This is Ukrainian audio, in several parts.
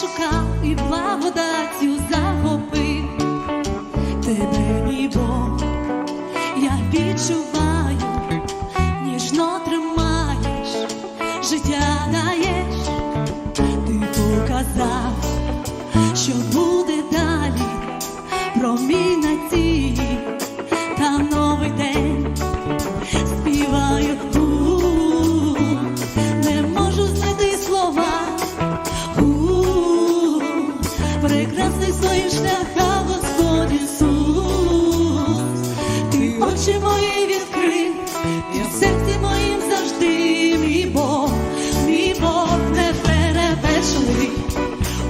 Шукав і благодаттю загубив тебе, мій Бог, я відчуваю. Життя даєш, ти показав, що буде далі, промінь надії та новий день. Співаю, у не можу знайти слова. У, прекрасний в своїх шляхах Господь Ісус, ти очі мої відкрив, і в серці моїм завжди мій Бог, перевершений,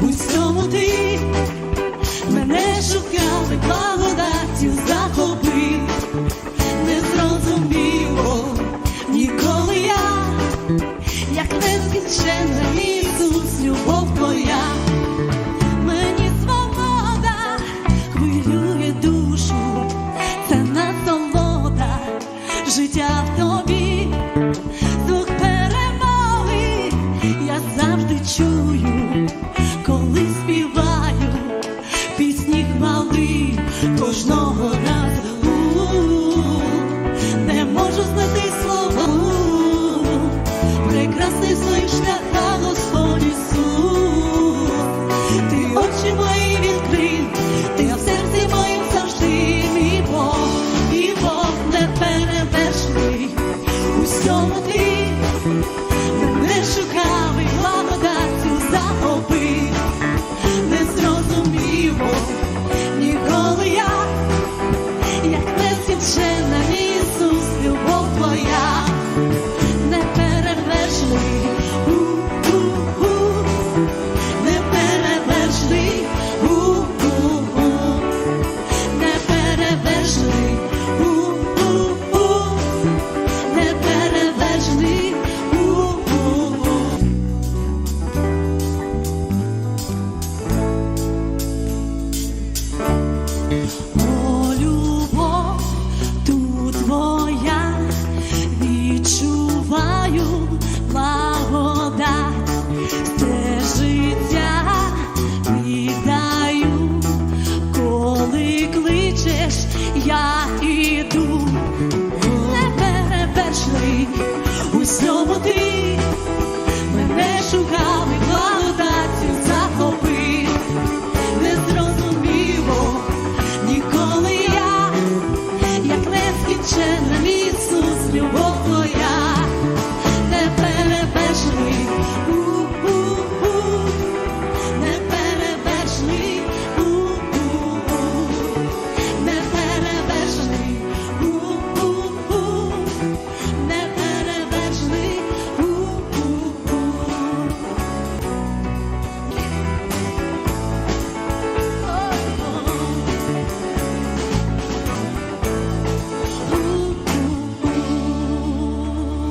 у всьому ти. Мене шукав і благодаттю захопив, не зрозуміло ніколи я як нескінченна Ісус, любов твоя, мені свобода хвилює душу, це насолода, життя в тобі, кожного разу. Не можу знайти слова. Прекрасний в своїх шляхах Господь Ісус, ти очі мої нескінченна не перевершений, у всьому ти